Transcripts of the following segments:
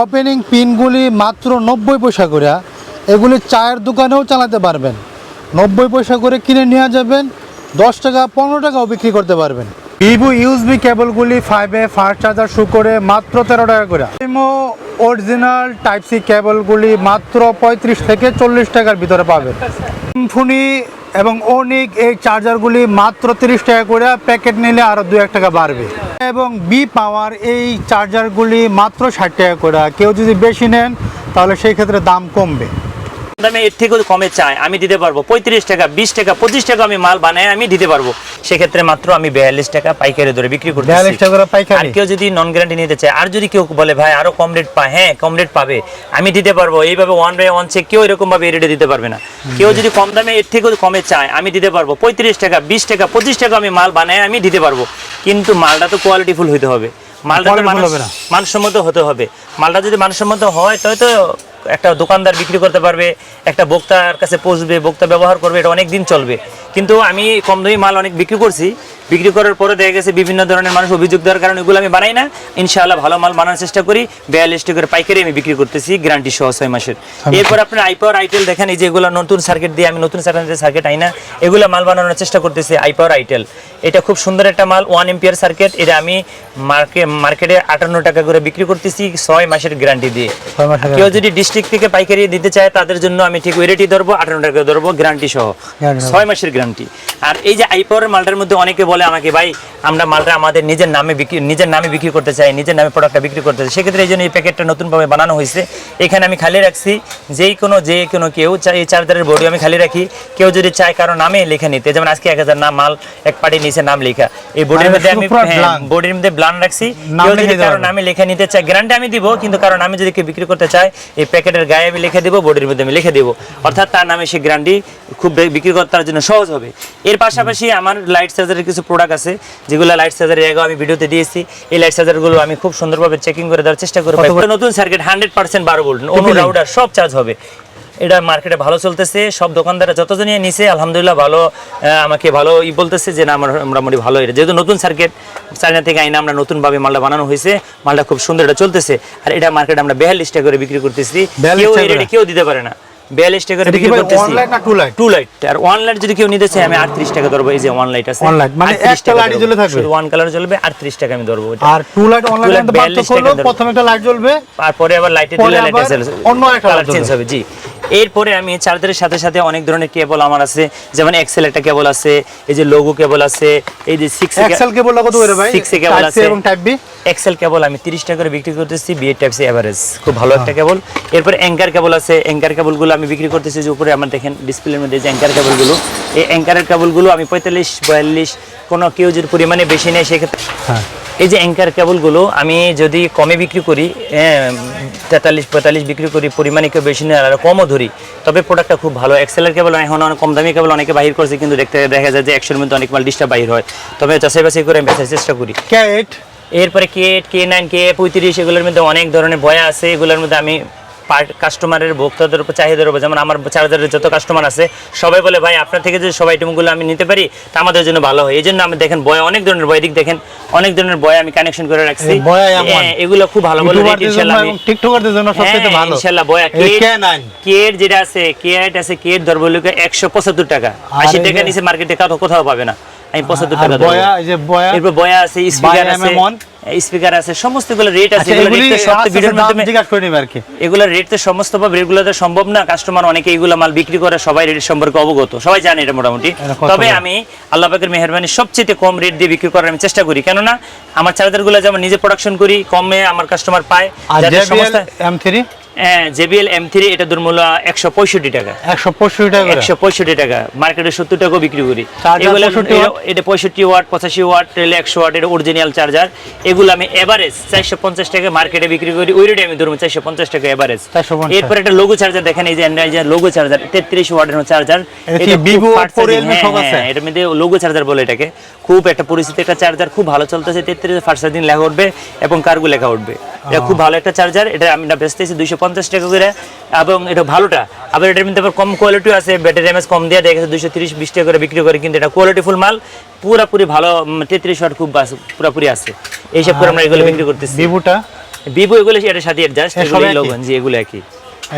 Opening পিনগুলি মাত্র নব্বই পয়সা করে। এগুলি চায়ের দোকানেও চালাতে পারবেন। নব্বই পয়সা করে কিনে নিয়ে যাবেন, দশ টাকা, পনেরো টাকাও বিক্রি করতে পারবেন। ভিভো ইউএসবি কেবলগুলি ফাইভে ফাস্ট চার্জার শু করে মাত্র তেরো টাকা করে। ইমো অরিজিনাল টাইপ সি কেবলগুলি মাত্র পঁয়ত্রিশ থেকে চল্লিশ টাকার ভিতরে পাবেন। সিম্ফনি এবং অনিক এই চার্জারগুলি মাত্র তিরিশ টাকা করে প্যাকেট নিলে আরও দু এক টাকা বাড়বে। এবং বি পাওয়ার এই চার্জারগুলি মাত্র ষাট টাকা করে। কেউ যদি বেশি নেন, তাহলে সেই ক্ষেত্রে দাম কমবে। দামে এর থেকেও কমে চাই আমি দিতে পারব। পঁয়ত্রিশ টাকা বিশ টাকা পঁচিশ টাকা আমি মাল বানাই আমি দিতে পারব। সেক্ষেত্রে মাত্র আমি বিয়াল্লিশ টাকা পাইকারি ধরে বিক্রি করতে আর কেউ যদি নন গ্যারান্টি নিতে চায় আর যদি কেউ বলে ভাই আরও কম রেট পায় হ্যাঁ কম রেট পাবে। আমি দিতে পারব। এইভাবে ওয়ান বাই ওয়ান চেক কেউ এরকম ভাবে রেটে দিতে পারবে না। কেউ যদি কম দামে এর থেকেও কমে চায় আমি দিতে পারব। পঁয়ত্রিশ টাকা বিশ টাকা পঁচিশ টাকা আমি মাল বানাই আমি দিতে পারব। কিন্তু মালটা তো কোয়ালিটিফুল হতে হবে। মালটা। মানসম্মত হতে হবে। মালটা যদি মানসম্মত হয় তবে তো একটা দোকানদার বিক্রি করতে পারবে, একটা বক্তার কাছে পৌঁছবে, বক্তা ব্যবহার করবে, এটা অনেক দিন চলবে। কিন্তু আমি কম দামি মাল অনেক বিক্রি করছি বিক্রি করার পরে দেখা গেছে বিভিন্ন ধরনের মানুষ অভিযোগ দেওয়ার কারণে এগুলো আমি বানাই না। ইনশাআল্লাহ ভালো মাল বানানোর চেষ্টা করি। বিয়াল্লিশ টাকার পাইকারি আমি বিক্রি করতেছি গ্যারান্টি সহ ছয় মাসের। এরপর আপনার আইপাওয়ার আইটেল দেখেন এই যে এগুলো নতুন সার্কিট দিয়ে আমি নতুন সার্কিট সার্কিট আই না এগুলো মাল বানানোর চেষ্টা করতেছি আইপাওয়ার আইটেল এটা খুব সুন্দর একটা মাল ওয়ান এম্পিয়ার সার্কিট এটা আমি মার্কেট মার্কেটে আটান্ন টাকা করে বিক্রি করতেছি ছয় মাসের গ্যারান্টি দিয়ে। কেউ যদি ডিস্ট্রিক্ট থেকে পাইকারি দিতে চায় তাদের জন্য আমি ঠিক ওই রেটই ধরবো আটান্ন টাকা ধরবো গ্যারান্টি সহ। সহ। ছয় মাসের গ্যারান্টি আর এই যে আইপাওয়ার মালটার মধ্যে অনেকে বলে আমাকে ভাই আমরা মালটা আমাদের নিজের নামে বিক্রি নিজের নামে বিক্রি করতে চাই নিজের নামে প্রোডাক্টটা বিক্রি করতে চাই। সেক্ষেত্রে এই জন্য এই প্যাকেটটা নতুনভাবে বানানো হয়েছে। এখানে আমি খালি রাখছি যেই কোনো যে কোনো কেউ চাই এই চার্জারের বডি আমি খালি রাখি। কেউ যদি চায় কারও নামে লিখে নিতে যেমন আজকে এক হাজার নাম মাল এক পার্টি নিচে নাম লেখা। এই বডির মানে মধ্যে আমি। বডির মধ্যে ব্লান রাখছি। কেউ যদি কারও নামে লিখে নিতে চায় গ্যারান্টি আমি দিব কিন্তু কারণ আমি যদি কেউ বিক্রি করতে চাই এই প্যাকেটের গায়ে আমি লিখে দেবো বডির মধ্যে আমি লিখে দেবো। অর্থাৎ তার নামে সে গ্যারান্টি খুব বিক্রি করার তার জন্য সহজ হবে। এর পাশাপাশি আমার লাইট চার্জারের কিছু প্রোডাক্ট আছে যেগুলো লাইট চার্জারের আগেও আমি ভিডিওতে দিয়েছি। এই লাইট চার্জারগুলো আমি খুব সুন্দরভাবে চেকিং করে দেওয়ার চেষ্টা করি কত নতুন সার্কিট হান্ড্রেড পার্সেন্ট বারো ভোল্ট অন্য রাউডার সব চার্জ হবে। এটা মার্কেটে ভালো চলতেছে সব দোকানদাররা যতজনই নিছে আলহামদুলিল্লাহ ভালো আমাকে ভালো ই বলতেছে যে না আমার মোটামুটি ভালো। এটা যেহেতু নতুন সার্কিট চায়না থেকে আইনা আমরা নতুনভাবে মালটা বানানো হয়েছে মালটা খুব সুন্দর এটা চলতেছে। আর এটা মার্কেটে আমরা বিয়াল্লিশ টাকা করে বিক্রি করতেছি। 42 কেউ কেউ দিতে পারে না। বিয়াল্লিশ টাকা বিক্রি করতেছি। light না টু লাইট টু লাইট আর ওয়ান লাইট যদি কেউ নিতে চায় আমি আটত্রিশ টাকা ধরবো এই যে ওয়ান লাইট আছে। ওয়ান লাইট মানে 38 একটা light জ্বলে থাকবে? শুধু ওয়ান কালার জ্বলবে আটত্রিশ টাকা আমি ধরবো এটা। আর টু লাইট অনলাইন লাইট 42 পার্থক্য হলো প্রথমে একটা লাইট জ্বলবে তারপরে আবার লাইটে দিলে লাইট আছে অন্য একটা কালার চেঞ্জ হবে জি। এরপরে আমি চার্জারের সাথে সাথে অনেক ধরনের কেবল আমার আছে। যেমন এক্সেল একটা কেবল আছে এই যে লোগো কেবল আছে এই যে সিক্স এক্সেল কেবল কত করে ভাই। সিক্স কেবল আছে। এবং টাইপ বি এক্সেল কেবল আমি 30 টাকা করে বিক্রি করতেছি বিএ টাইপ সি এভারেজ খুব ভালো একটা কেবল। এরপর অ্যাঙ্কার কেবল আছে। অ্যাঙ্কার কেবলগুলো আমি বিক্রি করতেছি যে উপরে আমার দেখেন ডিসপ্লের মধ্যে যে অ্যাঙ্কার কেবলগুলো। এই অ্যাঙ্কারের কেবলগুলো আমি পঁয়তাল্লিশ বয়াল্লিশ কোনো কেউ যদি পরিমাণে বেশি নেয় সেক্ষেত্রে হ্যাঁ। এই যে অ্যাঙ্কার কেবলগুলো আমি যদি কমে বিক্রি করি তেতাল্লিশ পঁয়তাল্লিশ বিক্রি করি পরিমাণে কেউ বেশি নেয় আর কমও ধরি তবে প্রোডাক্টটা খুব ভালো। এক্সেলের কেবল এখন অনেক কম দামি কেবল অনেকে বাহির করছে কিন্তু দেখতে দেখা যায় যে একশোর মধ্যে অনেক মাল ডিস্টার্ব বাহির হয়। তবে চাষে বাছাই করে আমি বেচার চেষ্টা করি। এরপরে কে এইট কে নাইন কে পঁয়ত্রিশ এগুলোর মধ্যে অনেক ধরনের বয়া আছে এগুলোর মধ্যে আমি কাস্টমারের ভোক্তাদের উপর চাহিদার উপর যেমন আমার চার্জারের যত কাস্টমার আছে সবাই বলে ভাই আপনার থেকে যদি সবাই আইটেমগুলো আমি নিতে পারি তা আমাদের জন্য ভালো হয়। এই জন্য আমি দেখেন বয় অনেক ধরনের বয় দিক দেখেন অনেক ধরনের বয় আমি কানেকশন করে রাখছি। হ্যাঁ, এগুলো খুব ভালো বলে আমি টিকটকারদের জন্য সবচেয়ে হ্যাঁ, ভালো। ইনশাল্লাহ বয়া কে K9 কের যেটা আছে কেয়ার আছে লোকে একশো পঁচাত্তর টাকা। আর আশি এই টাকা নিচে মার্কেটে কাটো কোথাও পাবে না। আমি পঁচাত্তর আর টাকা ধরবো। বয়া এই যে বয়া এরপর বয়া আছে স্পিকার আছে। MM1 স্পিকার আছে সমস্ত রেট আছে আচ্ছা এগুলো রেট তো সব তো আস্তে ভিডিওর মাধ্যমে জিজ্ঞাসা করে নিবে আর কি। এগুলো রেট তো সমস্ত সম্ভব না কাস্টমার অনেকে এগুলো মাল বিক্রি করে সবাই রেট সম্পর্কে অবগত সবাই জানে এটা মোটামুটি। তবে আমি আল্লাহ পাকের মেহরবানি সবচেয়ে কম রেট দিয়ে বিক্রি করার আমি চেষ্টা করি। কেননা আমার চার্জারগুলো যেমন নিজে প্রোডাকশন করি কমে আমার কাস্টমার পায়। আর যাতে সমস্ত M three JBL M three এটা দুর্মূল্য একশো পঁয়ষট্টি টাকা। একশো পঁয়ষট্টি টাকা একশো পঁয়ষট্টি টাকা। মার্কেটে সত্তর টাকাও বিক্রি করি। চার্জার এগুলো 65 ওয়াট? এটা পঁয়ষট্টি ওয়াট পঁচাশি ওয়াট টেলে একশো ওয়াট এটা অরিজিনাল চার্জার এগুলো আমি এভারেজ চারশো পঞ্চাশ টাকা মার্কেটে বিক্রি করি। ওই রেটে আমি ধরুন চারশো পঞ্চাশ টাকা এভারেজ এরপর একটা লোগো চার্জার দেখেন এই যে যে লোগো চার্জার তেত্রিশ ওয়াটের চার্জার এটা? হ্যাঁ, এটার মধ্যে লোগো চার্জার বলে এটাকে। খুব একটা পরিস্থিতি একটা চার্জার খুব ভালো চলতেছে। তেত্রিশ ফার্স্ট দিন লেখা উঠবে এবং কার্গো লেখা উঠবে। এটা খুব ভালো একটা চার্জার এটা আমি বেচতেছি দুইশো পঞ্চাশ টাকা করে এবং এটা ভালোটা। আবার এটার মধ্যে আবার কম কোয়ালিটি আছে ব্যাটারি এমএস কম দিয়ে দেখেছে দুইশো তিরিশ বিশ টাকা করে বিক্রি করে কিন্তু এটা কোয়ালিটি ফুল মাল পুরাপুরি ভালো তেত্রিশ ওয়াট খুব পুরাপুরি আছে। এইসব করে আমরা এগুলো বিক্রি করতেছি। ভিভোটা ভিভো এগুলো এটার সাথে অ্যাডজাস্ট এ এগুলো? লোগন জি এগুলো একই।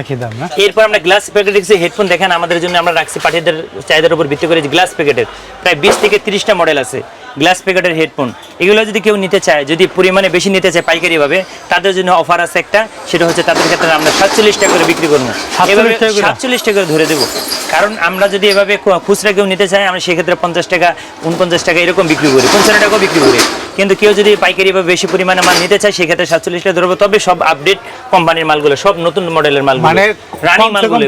একই দাম না? এরপর আমরা গ্লাস প্যাকেট রেখেছি হেডফোন দেখেন আমাদের জন্য আমরা রাখছি পাঠিয়েদের চাহিদার উপর ভিত্তি করে গ্লাস প্যাকেটের প্রায় বিশ থেকে তিরিশটা মডেল আছে। গ্লাস প্যাকেটের হেডফোন এগুলো যদি কেউ নিতে চায় যদি পরিমাণে বেশি নিতে চায় পাইকারিভাবে তাদের জন্য অফার আছে একটা সেটা হচ্ছে তাদের ক্ষেত্রে আমরা সাতচল্লিশ টাকা করে বিক্রি করব। এভাবে সাতচল্লিশ টাকা করে ধরে দেবো। কারণ আমরা যদি এভাবে খুচরা কেউ নিতে চাই আমরা সেক্ষেত্রে পঞ্চাশ টাকা উনপঞ্চাশ টাকা এরকম বিক্রি করি পঞ্চান্ন টাকাও বিক্রি করি। কিন্তু কেউ যদি পাইকারি বা বেশি পরিমাণে মাল নিতে চায় সেক্ষেত্রে সাতচল্লিশ টাকা ধরবো। তবে সব আপডেট কোম্পানির মালগুলো সব নতুন মডেলের মালগুলো মানে রানিং মালগুলো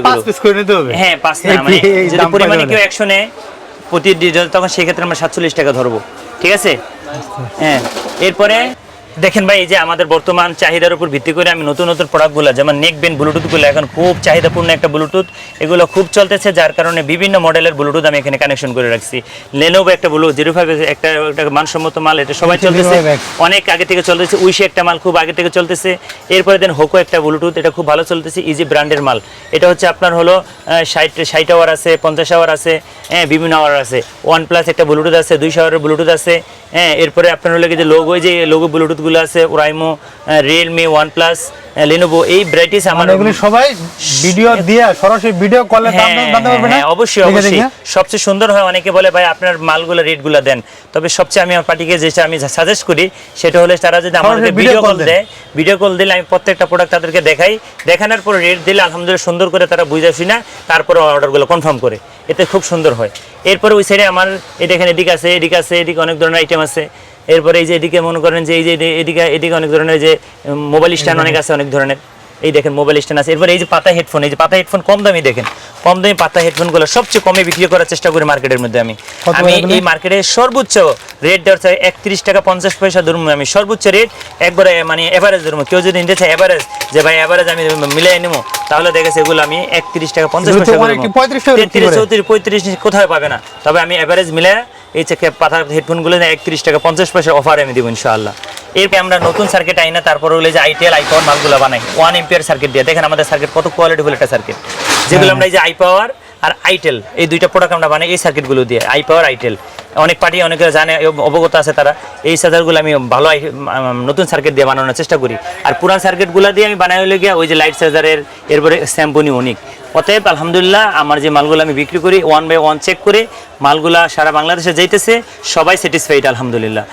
হ্যাঁ পাঁচ না মানে যদি পরিমাণে কেউ একশো নেয় প্রতি ডিজেল তখন সেক্ষেত্রে আমরা সাতচল্লিশ টাকা ধরবো। ঠিক আছে? হ্যাঁ। এরপরে দেখেন ভাই এই যে আমাদের বর্তমান চাহিদার উপর ভিত্তি করে আমি নতুন নতুন প্রোডাক্টগুলো যেমন নেক বেন ব্লুটুথগুলো এখন খুব চাহিদাপূর্ণ একটা ব্লুটুথ এগুলো খুব চলতেছে যার কারণে বিভিন্ন মডেলের ব্লুটুথ আমি এখানে কানেকশন করে রাখছি। লেনোভো একটা ব্লু জিরো ফাইভ একটা একটা মানসম্মত মাল এটা সবাই চলতেছে। অনেক আগে থেকে চলতেছে উইশে একটা মাল খুব আগে থেকে চলতেছে। এরপরে দেন হোকো একটা ব্লুটুথ এটা খুব ভালো চলতেছে ইজি ব্র্যান্ডের মাল। এটা হচ্ছে আপনার হলো ষাট ষাট আওয়ার আছে পঞ্চাশ আওয়ার আছে হ্যাঁ বিভিন্ন আওয়ার আছে। ওয়ান প্লাস একটা ব্লুটুথ আছে দুইশো আওয়ারের ব্লুটুথ আছে হ্যাঁ এরপরে আপনার হলো যে লোগো যে লোগো ব্লুটুথগুলো আছে Oraimo Realme One Plus Lenovo এই ভ্যারাইটিস আমার মানে এগুলি সবাই ভিডিও দিয়ে সরাসরি ভিডিও কলে দাম হ্যাঁ, জানতে পারবে না? হ্যাঁ, অবশ্যই অবশ্যই। সবচেয়ে সুন্দর হয় অনেকে বলে ভাই আপনার মালগুলো রেটগুলো দেন। তবে সবচেয়ে আমি আমার পার্টিকে যেটা আমি সাজেস্ট করি সেটা হলে তারা যদি আমাদেরকে ভিডিও কল দেয়। ভিডিও কল দিলে আমি প্রত্যেকটা প্রোডাক্ট তাদেরকে দেখাই। দেখানোর পর রেট দিলে আলহামদুলিল্লাহ সুন্দর করে তারা বুঝে শুনে তারপরে অর্ডারগুলো কনফার্ম করে। এতে খুব সুন্দর হয়। এরপরে ওই সাইডে আমার এই দেখেন এদিকে আছে এদিকে আছে এদিকে অনেক ধরনের আইটেম আছে। এরপরে এই যে এদিকে মনে করেন যে এই যে এদিকে এদিকে অনেক ধরনের যে মোবাইল স্ট্যান্ড অনেক আছে অনেক ধরনের। এই দেখেন মোবাইল স্ট্যান্ড আছে। এরপরে এই যে পাতা হেডফোন এই যে পাতা হেডফোন কম দামি দেখেন। কম দামি পাতা হেডফোনগুলো সবচেয়ে কমে বিক্রি করার চেষ্টা করি মার্কেটের মধ্যে আমি। আমি এই মার্কেটে সর্বোচ্চ রেট দেওয়ার চাই একত্রিশ টাকা পঞ্চাশ পয়সা ধরুন আমি। সর্বোচ্চ রেট একবারে মানে এভারেজ ধরুন। কেউ যদি নিতে চায় এভারেজ যে ভাই এভারেজ আমি মিলাই নেব। তাহলে দেখেছে এগুলো আমি একত্রিশ টাকা পঞ্চাশ এগুলো পয়সা অনেকে 35 টাকা বিক্রি তেত্রিশ চৌত্রিশ পঁয়ত্রিশ কোথায় পাবে না? তবে আমি এভারেজ মিলে এই চেকে পাতার হেডফোনগুলো একত্রিশ টাকা পঞ্চাশ পয়সা অফার আমি দেবো ইনশাআল্লাহ। এরপরে আমরা নতুন সার্কিট আই না তারপর হলো যে আইটিএল আইপাওয়ার মালগুলো বানাই। ওয়ান এম্পিয়ার সার্কিট দিয়ে। দেখেন আমাদের সার্কিট কত কোয়ালিটি ফুল একটা সার্কিট যেগুলো আমরা এই যে আই পাওয়ার আর আইটেল এই দুইটা প্রোডাক্ট আমরা বানাই এই সার্কিটগুলো দিয়ে। আই পাওয়ার আইটেল অনেক পার্টি অনেকে জানে অবগত আছে তারা। এই সার্জারগুলো আমি ভালো নতুন সার্কিট দিয়ে বানানোর চেষ্টা করি। আর পুরান সার্কিটগুলো দিয়ে আমি বানাই হলে গিয়ে ওই যে লাইট চার্জারের এরপরে স্যাম্পনি অনেক। অতএব আলহামদুলিল্লাহ আমার যে মালগুলো আমি বিক্রি করি ওয়ান বাই ওয়ান চেক করে মালগুলা সারা বাংলাদেশে যাইতেছে সবাই স্যাটিসফাইড আলহামদুলিল্লাহ?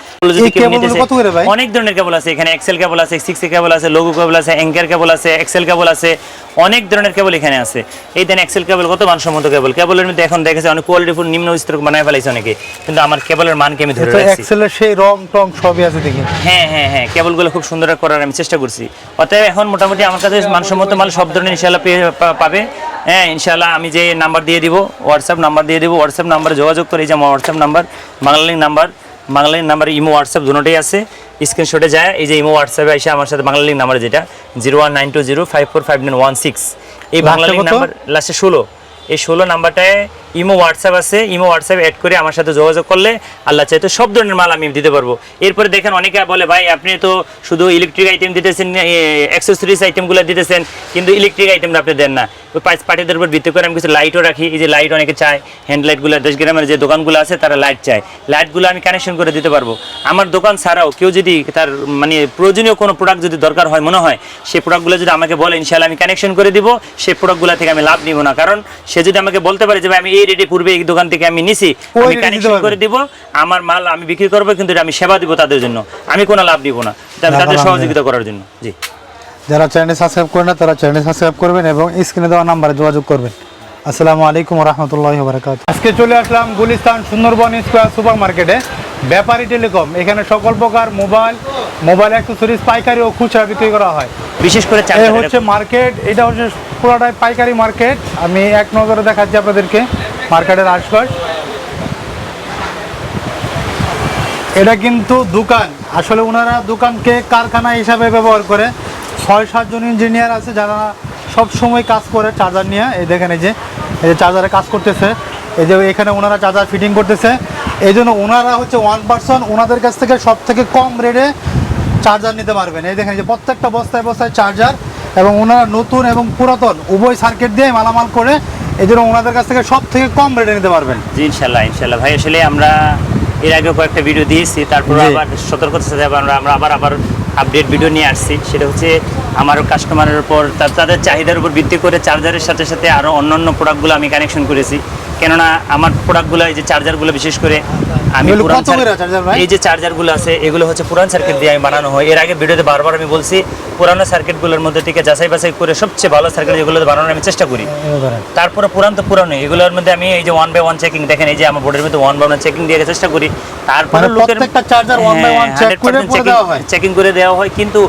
অনেক ধরনের কেবল আছে এখানে এক্সেল কেবল আছে সিক্স কেবল আছে লোগো কেবল আছে অ্যাঙ্কার কেবল আছে এক্সেল কেবল আছে অনেক ধরনের কেবল এখানে আছে। এই দেন এক্সেল কেবল কত মানসম্মত কেবল কেবলের মধ্যে এখন দেখেছে অনেক কোয়ালিটিফুল নিম্ন স্তর বানায় ফেলাইছে অনেকে। কিন্তু আমার কেবলের মানকে আমি ধরে রাখছি। এক্সেলের সেই রং টং সবই আছে দেখি। হ্যাঁ হ্যাঁ হ্যাঁ কেবলগুলো খুব সুন্দর করার আমি চেষ্টা করছি। অতএব এখন মোটামুটি আমার কাছে মানসম্মত মাল সব ধরনের ইনশাল্লাহ পেয়ে পাবে। হ্যাঁ ইনশাল্লাহ আমি যে নাম্বার দিয়ে দিব হোয়াটসঅ্যাপ নাম্বার দিয়ে দিব হোয়াটসঅ্যাপ নাম্বারে যোগাযোগ করে এই যে আমার WhatsApp number Banglalink number Banglalink number imo WhatsApp দুটোই আছে। স্ক্রিনশটে যায় এই যে ইমো হোয়াটসঅ্যাপে এসে আমার সাথে বাংলালিং নাম্বার যেটা zero one nine two zero five four five nine one six এই বাংলালিং? নাম্বার লাস্টে ষোলো। এই ষোলো নাম্বারটায় ইমো হোয়াটসঅ্যাপ আছে, ইমো হোয়াটসঅ্যাপ অ্যাড করে আমার সাথে যোগাযোগ করলে আল্লাহ চাইতো সব ধরনের মাল আমি দিতে পারব। এরপরে দেখেন অনেকে বলে, ভাই, আপনি তো শুধু ইলেকট্রিক আইটেম দিতেছেন অ্যাক্সেসরিজ আইটেমগুলো দিতেছেন, কিন্তু ইলেকট্রিক আইটেমটা আপনি দেন না। পাঁচ পার্টিদের উপর ভিত্তি করে আমি কিছু লাইটও রাখি। এই যে লাইট অনেকে চায় হ্যান্ড লাইটগুলো দেশ গ্রামের যে দোকানগুলো আছে, তারা লাইট চায়। লাইটগুলো আমি কানেকশন করে দিতে পারব। আমার দোকান ছাড়াও কেউ যদি তার মানে প্রয়োজনীয় কোনো প্রোডাক্ট যদি দরকার হয়, মনে হয়, সেই প্রোডাক্টগুলো যদি আমাকে বলে ইনশাল্লাহ আমি কানেকশন করে দিব, সেই প্রোডাক্টগুলো থেকে আমি লাভ নিব না। কারণ সে যদি আমাকে বলতে পারে যে, ভাই, আমি এই রেটে পূর্বে এই দোকান থেকে আমি নিছি আমি কানেকশন করে দিব আমার মাল আমি বিক্রি করব কিন্তু আমি সেবা দিব তাদের জন্য। আমি কোনো লাভ দিব না। তাদের সহযোগিতা করার জন্য। জি। যারা চ্যানেল সাবস্ক্রাইব করে না তারা চ্যানেল সাবস্ক্রাইব করবেন এবং স্ক্রিনে দেওয়া নাম্বারে যোগাযোগ করবেন। আসসালামু আলাইকুম রহমতুল্লাহ বারকাত আজকে চলে আসলাম গুলিস্তান সুন্দরবন স্কোয়ার সুপার মার্কেটে ব্যাপারী টেলিকম এখানে সকল প্রকার মোবাইল মোবাইল অ্যাক্সেসরিজ পাইকারি ও খুচরা বিক্রি করা হয়। বিশেষ করে হচ্ছে মার্কেট এটা হচ্ছে পুরোটাই পাইকারি মার্কেট। আমি এক নজরে দেখাচ্ছি আপনাদেরকে মার্কেটের আশপাশ। এটা কিন্তু দোকান। আসলে ওনারা দোকানকে কারখানা হিসাবে ব্যবহার করে। ছয় সাতজন ইঞ্জিনিয়ার আছে যারা সব সময় কাজ করে চার্জার নিয়ে। এই দেখেন এই যে এই যে চার্জারে কাজ করতেছে। এই যে এখানে ওনারা চার্জার ফিটিং করতেছে। এই জন্য ওনারা হচ্ছে ওয়ান পার্সন ওনাদের কাছ থেকে সব থেকে কম রেটে চার্জার নিতে পারবেন। এই দেখেন যে প্রত্যেকটা বস্তায় বস্তায় চার্জার। এবং ওনারা নতুন এবং পুরাতন উভয় সার্কিট দিয়ে মালামাল করে এই জন্য ওনাদের কাছ থেকে সব থেকে কম রেটে নিতে পারবেন। জি ইনশাল্লাহ ইনশাল্লাহ। ভাই আসলে আমরা এর আগে কয়েকটা ভিডিও দিয়েছি তারপর আবার সতর্কতার সাথে আমরা আমরা আবার আবার আপডেট ভিডিও নিয়ে আসছি। সেটা হচ্ছে আমার কাস্টমারের উপর তাদের চাহিদার উপর ভিত্তি করে চার্জারের সাথে সাথে আরও অন্যান্য প্রোডাক্টগুলো আমি কানেকশন করেছি। কেননা আমার প্রোডাক্টগুলো এই যে চার্জারগুলো বিশেষ করে আমি? এই যে চার্জারগুলো আছে এগুলো হচ্ছে পুরান সার্কিট দিয়ে আমি বানানো হয় এর আগে ভিডিওতে বারবার আমি বলছি পুরানো সার্কিটগুলোর মধ্যে থেকে যাচাই বাছাই করে সবচেয়ে ভালো সার্কিট যেগুলো বানানোর আমি চেষ্টা করি তারপরে পুরান তো পুরানো এগুলোর মধ্যে আমি এই যে ওয়ান বাই ওয়ান চেকিং দেখেন এই যে আমার বোর্ডের মধ্যে ওয়ান বাই ওয়ান চেকিং দিয়ে চেষ্টা করি তারপরে লোকের প্রত্যেকটা charger one by one check করে দেওয়া হয়? চেকিং করে দেওয়া হয় কিন্তু